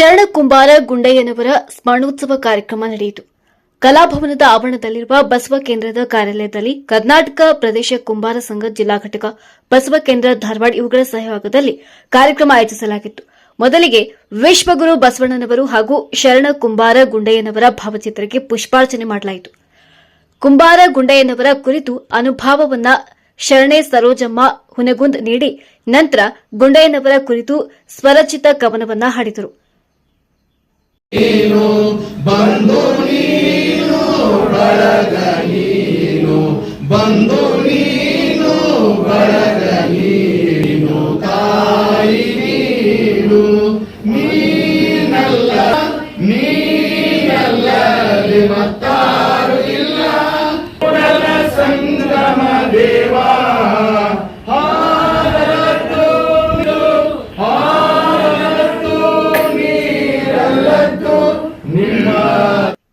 ಶರಣಕುಂಬಾರ ಗುಂಡಯ್ಯನವರ ಸ್ಮರಣೋತ್ಸವ ಕಾರ್ಯಕ್ರಮ ನಡೆಯಿತು. ಕಲಾಭವನದ ಆವರಣದಲ್ಲಿರುವ ಬಸವ ಕೇಂದ್ರದ ಕಾರ್ಯಾಲಯದಲ್ಲಿ ಕರ್ನಾಟಕ ಪ್ರದೇಶ ಕುಂಬಾರ ಸಂಘ ಜಿಲ್ಲಾ ಘಟಕ, ಬಸವ ಕೇಂದ್ರ ಧಾರವಾಡ ಇವುಗಳ ಸಹಯೋಗದಲ್ಲಿ ಕಾರ್ಯಕ್ರಮ ಆಯೋಜಿಸಲಾಗಿತ್ತು. ಮೊದಲಿಗೆ ವಿಶ್ವಗುರು ಬಸವಣ್ಣನವರು ಹಾಗೂ ಶರಣ ಕುಂಬಾರ ಗುಂಡಯ್ಯನವರ ಭಾವಚಿತ್ರಕ್ಕೆ ಪುಷ್ಪಾರ್ಚನೆ ಮಾಡಲಾಯಿತು. ಕುಂಬಾರ ಗುಂಡಯ್ಯನವರ ಕುರಿತು ಅನುಭಾವವನ್ನ ಶರಣೆ ಸರೋಜಮ್ಮ ಹುನಗುಂದ್ ನೀಡಿ, ನಂತರ ಗುಂಡಯ್ಯನವರ ಕುರಿತು ಸ್ವರಚಿತ ಕವನವನ್ನ ಹಾಡಿದರು. ಬಂದು ನೀನು ಬಳಗ ನೀನು ಬಂದು ನೀನು ಬಳಗ ನೀನು ತಾಯಿ ನೀನು. ನೀನಲ್ಲ ನೀನಲ್ಲದೆ ಮತ್ತಾರು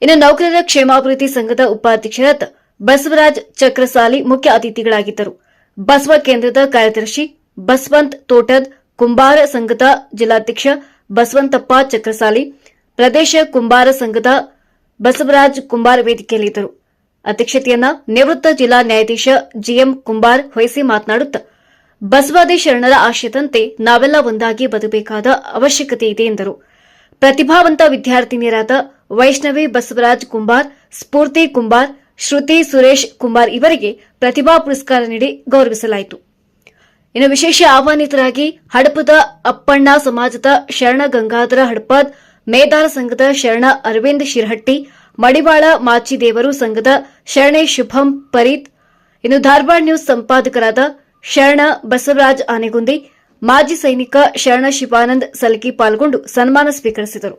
ಇನ್ನು ನೌಕರರ ಕ್ಷೇಮಾಭಿವೃದ್ಧಿ ಸಂಘದ ಉಪಾಧ್ಯಕ್ಷರಾದ ಬಸವರಾಜ್ ಚಕ್ರಸಾಲಿ ಮುಖ್ಯ ಅತಿಥಿಗಳಾಗಿದ್ದರು. ಬಸವ ಕೇಂದ್ರದ ಕಾರ್ಯದರ್ಶಿ ಬಸವಂತ್ ತೋಟದ್, ಕುಂಬಾರ ಸಂಘದ ಜಿಲ್ಲಾಧ್ಯಕ್ಷ ಬಸವಂತಪ್ಪ ಚಕ್ರಸಾಲಿ, ಪ್ರದೇಶ ಕುಂಬಾರ ಸಂಘದ ಬಸವರಾಜ್ ಕುಂಬಾರ ವೇದಿಕೆಯಲ್ಲಿದ್ದರು. ಅಧ್ಯಕ್ಷತೆಯನ್ನ ನಿವೃತ್ತ ಜಿಲ್ಲಾ ನ್ಯಾಯಾಧೀಶ ಜಿಎಂ ಕುಂಬಾರ್ ವಹಿಸಿ ಮಾತನಾಡುತ್ತಾ, ಬಸವಾದಿ ಶರಣರ ಆಶಯದಂತೆ ನಾವೆಲ್ಲ ಒಂದಾಗಿ ಬದುಕಬೇಕಾದ ಅವಶ್ಯಕತೆ ಇದೆ ಎಂದರು. ಪ್ರತಿಭಾವಂತ ವಿದ್ಯಾರ್ಥಿನಿಯರಾದ ವೈಷ್ಣವಿ ಬಸವರಾಜ್ ಕುಂಬಾರ್, ಸ್ಫೂರ್ತಿ ಕುಂಬಾರ್, ಶ್ರುತಿ ಸುರೇಶ್ ಕುಂಬಾರ್ ಇವರಿಗೆ ಪ್ರತಿಭಾ ಪುರಸ್ಕಾರ ನೀಡಿ ಗೌರವಿಸಲಾಯಿತು. ಇನ್ನು ವಿಶೇಷ ಆಹ್ವಾನಿತರಾಗಿ ಹಡಪದ ಅಪ್ಪಣ್ಣ ಸಮಾಜದ ಶರಣ ಗಂಗಾಧರ ಹಡಪದ್, ಮೇದಾರ ಸಂಘದ ಶರಣ ಅರವಿಂದ್ ಶಿರಹಟ್ಟಿ, ಮಡಿವಾಳ ಮಾಚಿದೇವರು ಸಂಘದ ಶರಣೆ ಶುಭಂ ಪರೀತ್, ಇನ್ನು ಧಾರವಾಡ ನ್ಯೂಸ್ ಸಂಪಾದಕರಾದ ಶರಣ ಬಸವರಾಜ್ ಆನೆಗುಂದಿ ಮಾಜಿ ಸೈನಿಕ ಶರಣ ಶಿವಾನಂದ್ ಸಲ್ಕಿ ಪಾಲ್ಗೊಂಡು ಸನ್ಮಾನ ಸ್ವೀಕರಿಸಿದರು.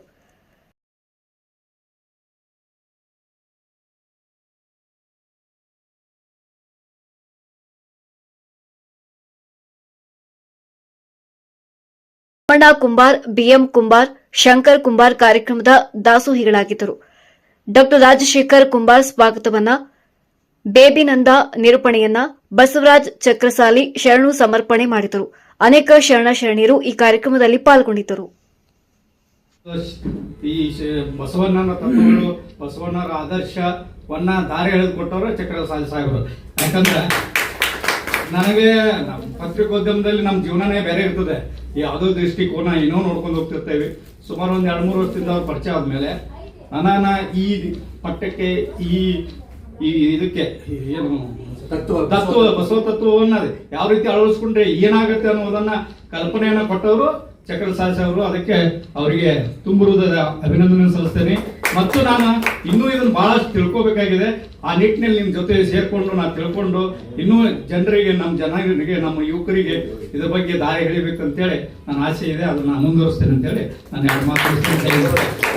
ಅಪ್ಪಣ್ಣ ಕುಂಬಾರ್, ಬಿಎಂ ಕುಂಬಾರ್, ಶಂಕರ್ ಕುಂಬಾರ್ ಕಾರ್ಯಕ್ರಮದ ದಾಸೋಹಿಗಳಾಗಿದ್ದರು. ಡಾ ರಾಜಶೇಖರ್ ಕುಂಬಾರ್ ಸ್ವಾಗತವನ್ನ ಬೇಬಿನಂದ ನಿರೂಪಣೆಯನ್ನ, ಬಸವರಾಜ್ ಚಕ್ರಸಾಲಿ ಶರಣು ಸಮರ್ಪಣೆ ಮಾಡಿದರು. ಅನೇಕ ಶರಣ ಶರಣಿಯರು ಈ ಕಾರ್ಯಕ್ರಮದಲ್ಲಿ ಪಾಲ್ಗೊಂಡಿದ್ದರು. ಈ ಬಸವಣ್ಣನ ತತ್ವಗಳು, ಬಸವಣ್ಣರ ಆದರ್ಶವನ್ನ ದಾರಿ ಎಳೆದು ಕೊಟ್ಟವರು ಚಕ್ರ ಸಾಹೇಬರು. ಯಾಕಂದ್ರೆ ನನಗೆ ಪತ್ರಿಕೋದ್ಯಮದಲ್ಲಿ ನಮ್ಮ ಜೀವನನೇ ಬೇರೆ ಇರ್ತದೆ. ಯಾವುದೋ ದೃಷ್ಟಿಕೋನ ಏನೋ ನೋಡ್ಕೊಂಡು ಹೋಗ್ತಿರ್ತೇವೆ. ಸುಮಾರು ಒಂದು ಎರಡು ಮೂರು ವರ್ಷದಿಂದ ಅವ್ರು ಪರಿಚಯ ಆದ್ಮೇಲೆ ನನ್ನ ಈ ಪಠ್ಯಕ್ಕೆ ಈ ಈ ಇದಕ್ಕೆ ಏನು ತತ್ವ ತತ್ವ ಬಸವ ತತ್ವವನ್ನ ಯಾವ ರೀತಿ ಅಳವಡಿಸ್ಕೊಂಡ್ರೆ ಏನಾಗುತ್ತೆ ಅನ್ನೋದನ್ನ ಕಲ್ಪನೆಯನ್ನ ಕೊಟ್ಟವರು ಚಕ್ರ ಸಾಹಸ ಅವರು ಅದಕ್ಕೆ ಅವರಿಗೆ ತುಂಬಿರುವುದರ ಅಭಿನಂದನೆ ಸಲ್ಲಿಸ್ತೇನೆ. ಮತ್ತು ನಾನು ಇನ್ನೂ ಇದನ್ನು ಬಹಳಷ್ಟು ತಿಳ್ಕೊಬೇಕಾಗಿದೆ. ಆ ನಿಟ್ಟಿನಲ್ಲಿ ನಿಮ್ಮ ಜೊತೆ ಸೇರ್ಕೊಂಡು ನಾನು ತಿಳ್ಕೊಂಡು ಇನ್ನೂ ಜನರಿಗೆ ನಮ್ಮ ಜನರಿಗೆ ನಮ್ಮ ಯುವಕರಿಗೆ ಇದ್ರ ಬಗ್ಗೆ ದಾರಿ ಹೇಳಿ ನನ್ನ ಆಸೆ ಇದೆ. ಅದನ್ನ ನಾನು ಮುಂದುವರಿಸ್ತೇನೆ ಅಂತೇಳಿ ನಾನು ಎರಡು ಮಾತು.